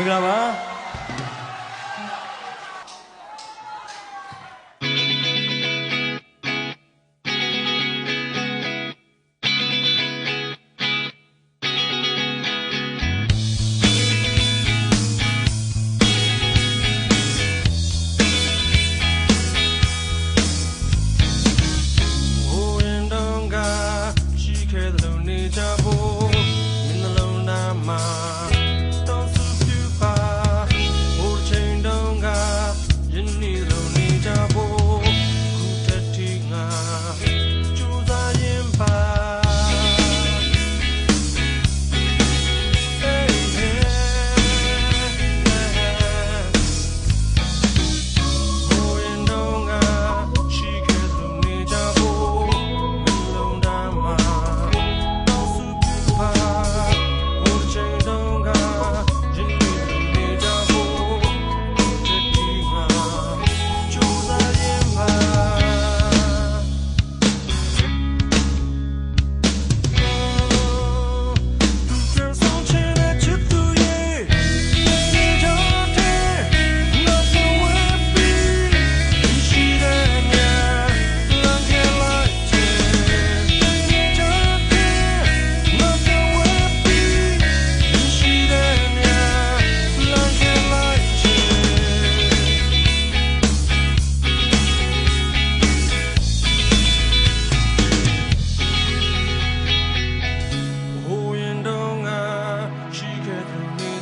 Vou gravar.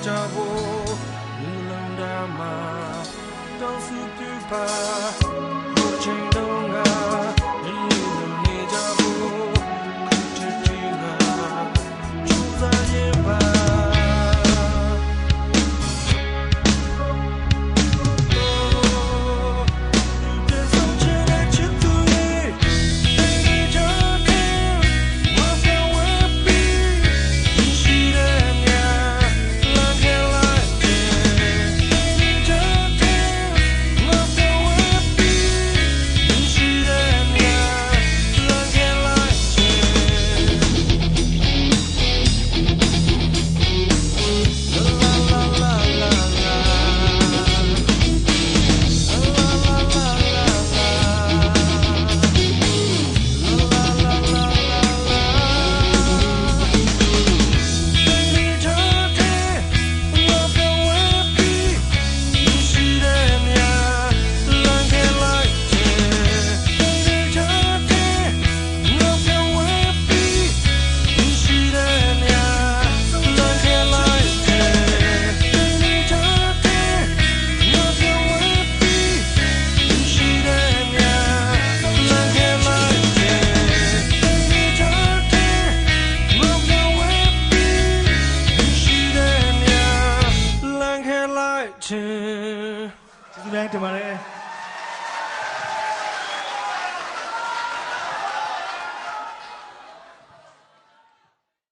ကြဖို့လူလုံးသားမှာတောင်းစုပြုပါ တင်ပါတယ်